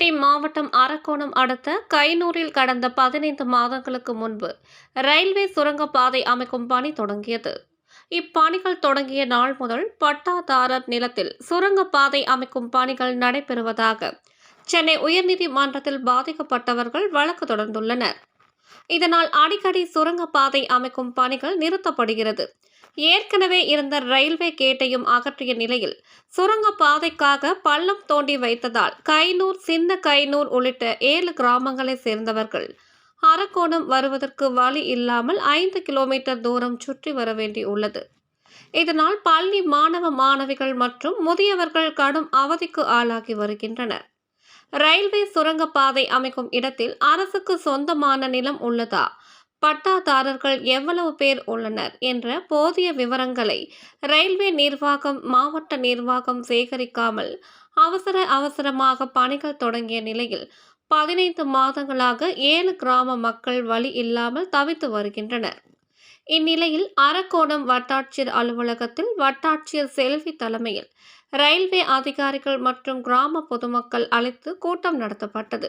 மாவட்டம் அரக்கோணம் அடுத்த கைனூரில் கடந்த பதினைந்து மாதங்களுக்கு முன்பு ரயில்வே சுரங்கப்பாதை அமைக்கும் பணி தொடங்கியது. இப்பணிகள் தொடங்கிய நாள் முதல் பட்டாதாரர் நிலத்தில் சுரங்கப்பாதை அமைக்கும் பணிகள் நடைபெறுவதாக சென்னை உயர்நீதிமன்றத்தில் பாதிக்கப்பட்டவர்கள் வழக்கு தொடர்ந்துள்ளனர். இதனால் அடிக்கடி சுரங்கப்பாதை அமைக்கும் பணிகள் நிறுத்தப்படுகிறது. ஏற்கனவே இருந்த ரயில்வே கேட்டையும் அகற்றிய நிலையில் சுரங்கப்பாதைக்காக பள்ளம் தோண்டி வைத்ததால் கைனூர் சின்ன கைனூர் உள்ளிட்ட ஏழு கிராமங்களை சேர்ந்தவர்கள் அரக்கோணம் வருவதற்கு வழி இல்லாமல் ஐந்து கிலோமீட்டர் தூரம் சுற்றி வர வேண்டியுள்ளது. இதனால் பள்ளி மாணவ மாணவிகள் மற்றும் முதியவர்கள் கடும் அவதிக்கு ஆளாகி வருகின்றனர். ரயில்வே சுரங்கப்பாதை அமைக்கும் இடத்தில் அரசுக்கு சொந்தமான நிலம் உள்ளதா? பட்டாதாரர்கள் எவ்வளவு பேர் உள்ளனர்? என்ற போதிய விவரங்களை ரயில்வே நிர்வாகம் மாவட்ட நிர்வாகம் சேகரிக்காமல் அவசர அவசரமாக பணிகள் தொடங்கிய நிலையில் பதினைந்து மாதங்களாக ஏழு கிராம மக்கள் வழி இல்லாமல் தவித்து வருகின்றனர். இந்நிலையில் அரக்கோணம் வட்டாட்சியர் அலுவலகத்தில் வட்டாட்சியர் செல்வி தலைமையில் ரயில்வே அதிகாரிகள் மற்றும் கிராம பொதுமக்கள் அழைத்து கூட்டம் நடத்தப்பட்டது.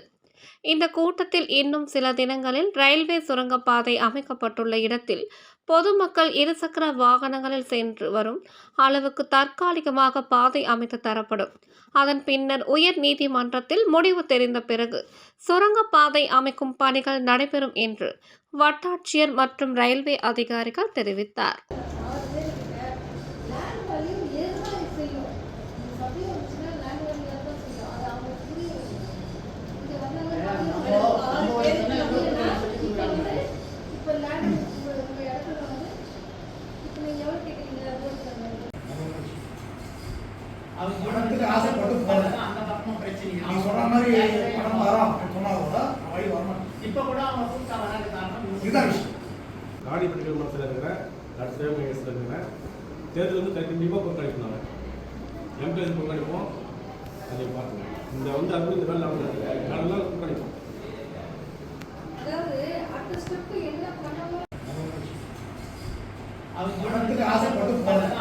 இந்த கூட்டத்தில் இன்னும் சில தினங்களில் ரயில்வே சுரங்கப்பாதை அமைக்கப்பட்டுள்ள இடத்தில் பொதுமக்கள் இருசக்கர வாகனங்களில் சென்று வரும் அளவுக்கு தற்காலிகமாக பாதை அமைத்து தரப்படும். அதன் பின்னர் உயர் நீதிமன்றத்தில் முடிவு தெரிந்த பிறகு சுரங்கப்பாதை அமைக்கும் பணிகள் நடைபெறும் என்று வட்டாட்சியர் மற்றும் ரயில்வே அதிகாரிகள் தெரிவித்தார். பணத்துக்கு ஆசைப்பட்டு போறேன். அந்த பக்கமும் பிரச்சனை மாதிரி பணம் வரும் சொன்னா கூட வழி வரமாட்டேன் இப்ப கூட அவங்க கூப்பிட்டா வராது காரணம் இதுதான் விஷயம். காடி பட்டியல் மனசில் இருக்கிறேன் அடுத்த சேவகத்தில் இருக்கிறேன் தேர்தல் வந்து கண்டிப்பாக பொறுப்பளிக்கணும் எம்பி எது பொறுப்பளிப்போம் அதை பார்க்கணும் இந்த வந்து அது இந்த வேலை அவங்க நாலு பொறுப்பளிப்போம் அதாவது அடுத்த ஸ்டெப் என்ன பண்ணணும்? அவங்க பணத்துக்கு ஆசைப்பட்டு போறேன்.